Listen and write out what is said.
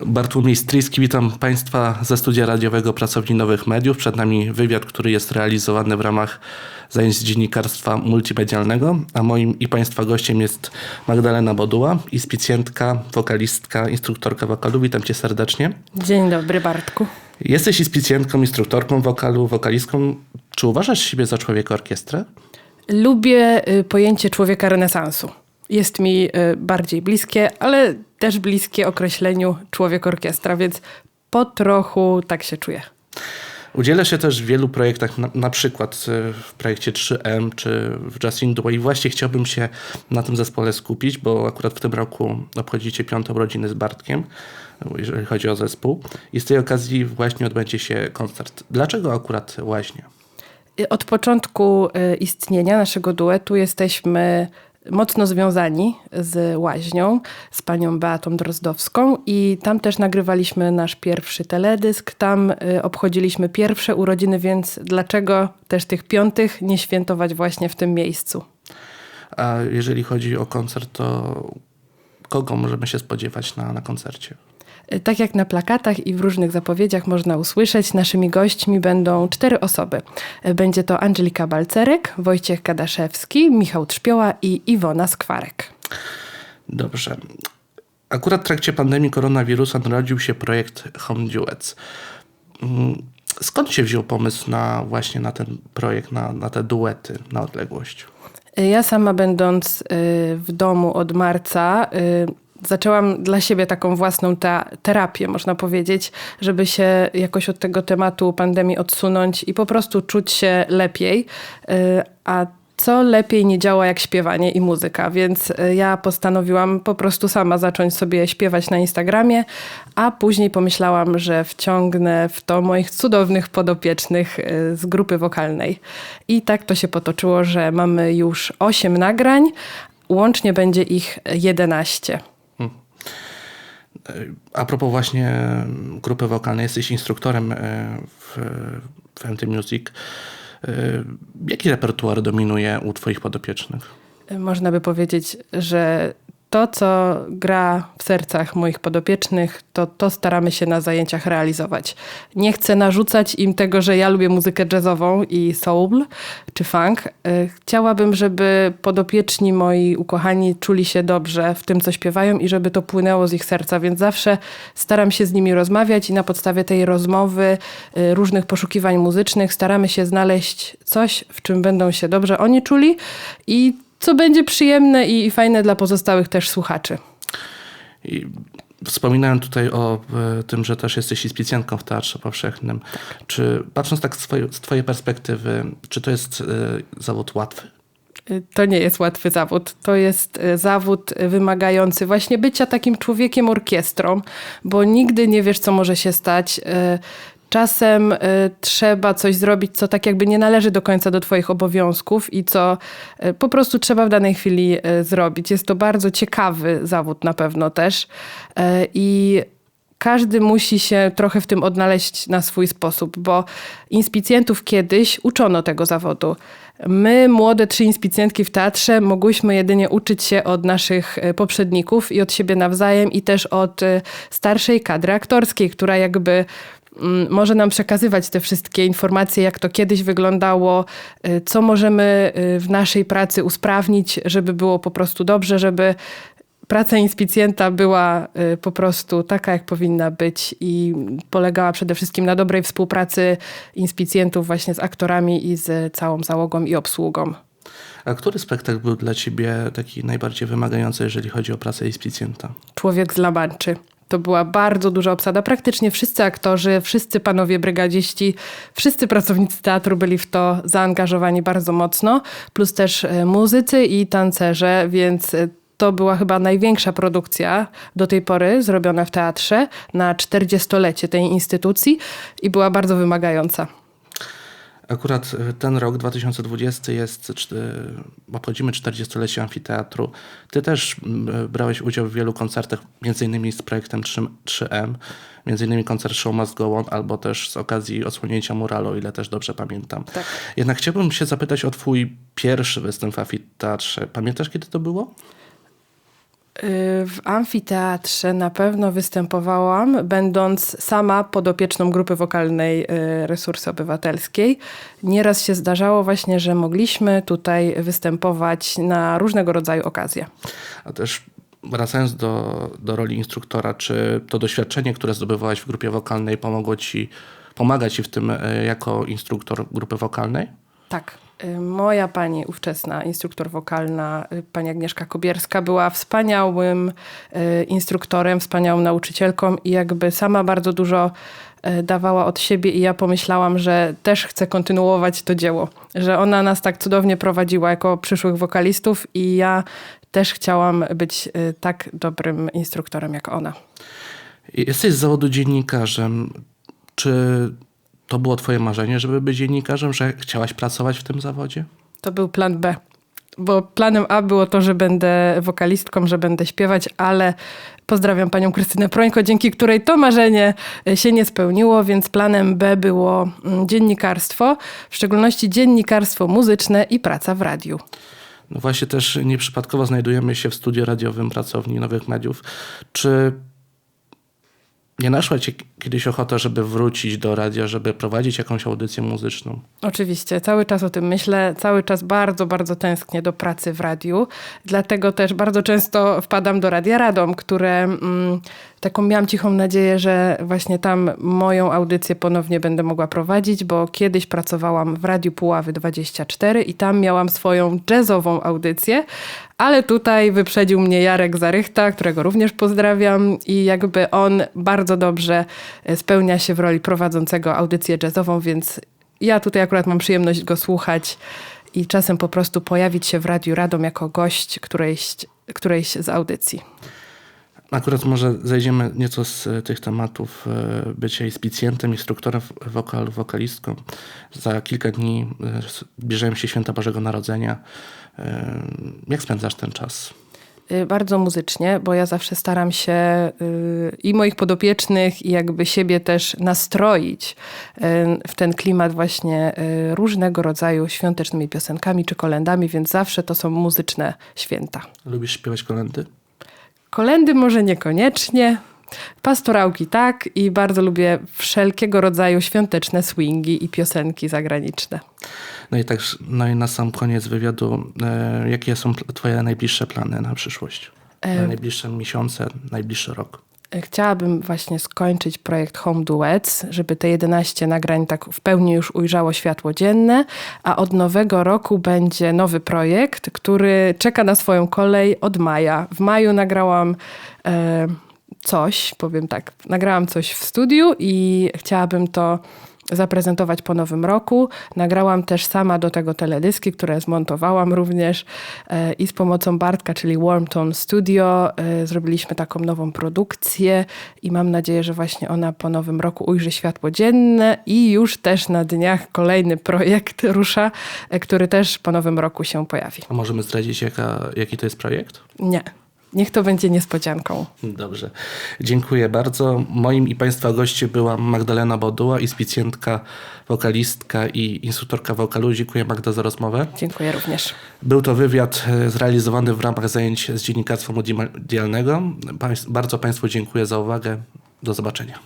Bartłomiej Stryjski, witam Państwa ze studia radiowego Pracowni Nowych Mediów. Przed nami wywiad, który jest realizowany w ramach zajęć z dziennikarstwa multimedialnego, a moim i Państwa gościem jest Magdalena Boduła, inspicjentka, wokalistka, instruktorka wokalu. Witam Cię serdecznie. Dzień dobry, Bartku. Jesteś inspicjentką, instruktorką wokalu, wokalistką. Czy uważasz siebie za człowieka orkiestrę? Lubię y, pojęcie człowieka renesansu. Jest mi y, bardziej bliskie, ale też bliskie określeniu człowiek orkiestra, więc po trochu tak się czuję. Udziela się też w wielu projektach, na, na przykład y, w projekcie 3M czy w Just In Way. Właśnie chciałbym się na tym zespole skupić, bo akurat w tym roku obchodzicie piątą rodzinę z Bartkiem, jeżeli chodzi o zespół. I z tej okazji właśnie odbędzie się koncert. Dlaczego akurat Łaźnia? Y, Od początku y, istnienia naszego duetu jesteśmy mocno związani z Łaźnią, z panią Beatą Drozdowską i tam też nagrywaliśmy nasz pierwszy teledysk, tam y, obchodziliśmy pierwsze urodziny, więc dlaczego też tych piątych nie świętować właśnie w tym miejscu? A jeżeli chodzi o koncert, to kogo możemy się spodziewać na, na koncercie? Tak jak na plakatach i w różnych zapowiedziach można usłyszeć, naszymi gośćmi będą cztery osoby. Będzie to Angelika Balcerek, Wojciech Kadaszewski, Michał Trzpioła i Iwona Skwarek. Dobrze. Akurat w trakcie pandemii koronawirusa narodził się projekt Home Duets. Mm, Skąd się wziął pomysł na właśnie na ten projekt, na, na te duety na odległość? Ja sama będąc y, w domu od marca, y, zaczęłam dla siebie taką własną te- terapię, można powiedzieć, żeby się jakoś od tego tematu pandemii odsunąć i po prostu czuć się lepiej. Y, A co lepiej nie działa jak śpiewanie i muzyka, więc y, ja postanowiłam po prostu sama zacząć sobie śpiewać na Instagramie, a później pomyślałam, że wciągnę w to moich cudownych podopiecznych y, z grupy wokalnej. I tak to się potoczyło, że mamy już 8 nagrań, łącznie będzie ich 11. A propos właśnie grupy wokalnej, jesteś instruktorem e, w, w Music. E, Jaki repertuar dominuje u Twoich podopiecznych? Można by powiedzieć, że to, co gra w sercach moich podopiecznych, to to staramy się na zajęciach realizować. Nie chcę narzucać im tego, że ja lubię muzykę jazzową i soul czy funk. E, Chciałabym, żeby podopieczni moi ukochani czuli się dobrze w tym, co śpiewają i żeby to płynęło z ich serca, więc zawsze staram się z nimi rozmawiać i na podstawie tej rozmowy, y, różnych poszukiwań muzycznych staramy się znaleźć coś, w czym będą się dobrze oni czuli i co będzie przyjemne i i fajne dla pozostałych też słuchaczy. I wspominałem tutaj o e, tym, że też jesteś inspicjentką w Teatrze Powszechnym. Czy patrząc tak z twojej, z twojej perspektywy, czy to jest e, zawód łatwy? Y, To nie jest łatwy zawód. To jest zawód wymagający właśnie bycia takim człowiekiem orkiestrą, bo nigdy nie wiesz, co może się stać. Czasem y, trzeba coś zrobić, co tak jakby nie należy do końca do Twoich obowiązków i co y, po prostu trzeba w danej chwili y, zrobić. Jest to bardzo ciekawy zawód na pewno też. I każdy musi się trochę w tym odnaleźć na swój sposób, bo inspicjentów kiedyś uczono tego zawodu. My, młode trzy inspicjentki w teatrze, mogłyśmy jedynie uczyć się od naszych poprzedników i od siebie nawzajem, i też od starszej kadry aktorskiej, która jakby może nam przekazywać te wszystkie informacje, jak to kiedyś wyglądało, e, co możemy e, w naszej pracy usprawnić, żeby było po prostu dobrze, żeby praca inspicjenta była y, po prostu taka, jak powinna być i polegała przede wszystkim na dobrej współpracy inspicjentów właśnie z aktorami i z całą załogą i obsługą. A który spektakl był dla ciebie taki najbardziej wymagający, jeżeli chodzi o pracę inspicjenta? Człowiek z Lamanczy. To była bardzo duża obsada. Praktycznie wszyscy aktorzy, wszyscy panowie brygadziści, wszyscy pracownicy teatru byli w to zaangażowani bardzo mocno, plus też e, muzycy i tancerze, więc e, to była chyba największa produkcja do tej pory zrobiona w teatrze na 40-lecie tej instytucji i była bardzo wymagająca. Akurat e, ten rok 2020 jest, obchodzimy 40-lecie amfiteatru. Ty też m, brałeś udział w wielu koncertach, między innymi z projektem 3, 3M, między innymi koncert Show Must Go On, albo też z okazji odsłonięcia muralu, o ile też dobrze pamiętam. Tak. Jednak chciałbym się zapytać o twój pierwszy występ w amfiteatrze. Pamiętasz, kiedy to było? W amfiteatrze na pewno występowałam, będąc sama podopieczną grupy wokalnej y, Resursy Obywatelskiej. Nieraz się zdarzało właśnie, że mogliśmy tutaj występować na różnego rodzaju okazje. A też wracając do, do roli instruktora, czy to doświadczenie, które zdobywałaś w grupie wokalnej pomogło ci, pomaga ci w tym e, jako instruktor grupy wokalnej? Tak. Y, Moja pani ówczesna instruktor wokalna, y, pani Agnieszka Kobierska, była wspaniałym y, instruktorem, wspaniałą nauczycielką i jakby sama bardzo dużo dawała od siebie i ja pomyślałam, że też chcę kontynuować to dzieło, że ona nas tak cudownie prowadziła jako przyszłych wokalistów i ja też chciałam być tak dobrym instruktorem jak ona. Jesteś z zawodu dziennikarzem. Czy to było twoje marzenie, żeby być dziennikarzem, że chciałaś pracować w tym zawodzie? To był plan B. Bo planem A było to, że będę wokalistką, że będę śpiewać, ale pozdrawiam panią Krystynę Prońko, dzięki której to marzenie e, się nie spełniło, więc planem B było mm, dziennikarstwo, w szczególności dziennikarstwo muzyczne i praca w radiu. No właśnie też nieprzypadkowo znajdujemy się w studiu radiowym pracowni Nowych Mediów. Czy nie naszła ci kiedyś ochota, żeby wrócić do radia, żeby prowadzić jakąś audycję muzyczną? Oczywiście, cały czas o tym myślę, cały czas bardzo, bardzo tęsknię do pracy w radiu. Dlatego też bardzo często wpadam do Radia Radom, które mm, taką miałam cichą nadzieję, że właśnie tam moją audycję ponownie będę mogła prowadzić, bo kiedyś pracowałam w Radiu Puławy 24 i tam miałam swoją jazzową audycję, ale tutaj wyprzedził mnie Jarek Zarychta, którego również pozdrawiam i jakby on bardzo dobrze e, spełnia się w roli prowadzącego audycję jazzową, więc ja tutaj akurat mam przyjemność go słuchać i czasem po prostu pojawić się w Radiu Radom jako gość którejś, którejś z audycji. Akurat może zejdziemy nieco z e, tych tematów e, bycia inspicjentem, instruktorem wokalu, wokalistką. Za kilka dni e, zbliżają się święta Bożego Narodzenia. Jak spędzasz ten czas? Bardzo muzycznie, bo ja zawsze staram się i moich podopiecznych, i jakby siebie też nastroić w ten klimat właśnie różnego rodzaju świątecznymi piosenkami czy kolendami, więc zawsze to są muzyczne święta. Lubisz śpiewać kolendy? Kolendy może niekoniecznie, pastorałki tak i bardzo lubię wszelkiego rodzaju świąteczne swingi i piosenki zagraniczne. No i tak, no i na sam koniec wywiadu, e, jakie są twoje najbliższe plany na przyszłość? Na najbliższe miesiące, najbliższy rok? Chciałabym właśnie skończyć projekt Home Duets, żeby te 11 nagrań tak w pełni już ujrzało światło dzienne, a od nowego roku będzie nowy projekt, który czeka na swoją kolej od maja. W maju nagrałam e, coś, powiem tak, nagrałam coś w studiu i chciałabym to zaprezentować po nowym roku. Nagrałam też sama do tego teledyski, które zmontowałam również e, i z pomocą Bartka, czyli Warmtone Studio, e, zrobiliśmy taką nową produkcję i mam nadzieję, że właśnie ona po nowym roku ujrzy światło dzienne i już też na dniach kolejny projekt rusza, e, który też po nowym roku się pojawi. A możemy zdradzić, jaka, jaki to jest projekt? Nie. Niech to będzie niespodzianką. Dobrze. Dziękuję bardzo. Moim i Państwa gościem była Magdalena Boduła, inspicjentka, wokalistka i instruktorka wokalu. Dziękuję Magda za rozmowę. Dziękuję również. Był to wywiad e, zrealizowany w ramach zajęć z dziennikarstwa multimedialnego. Bardzo Państwu dziękuję za uwagę. Do zobaczenia.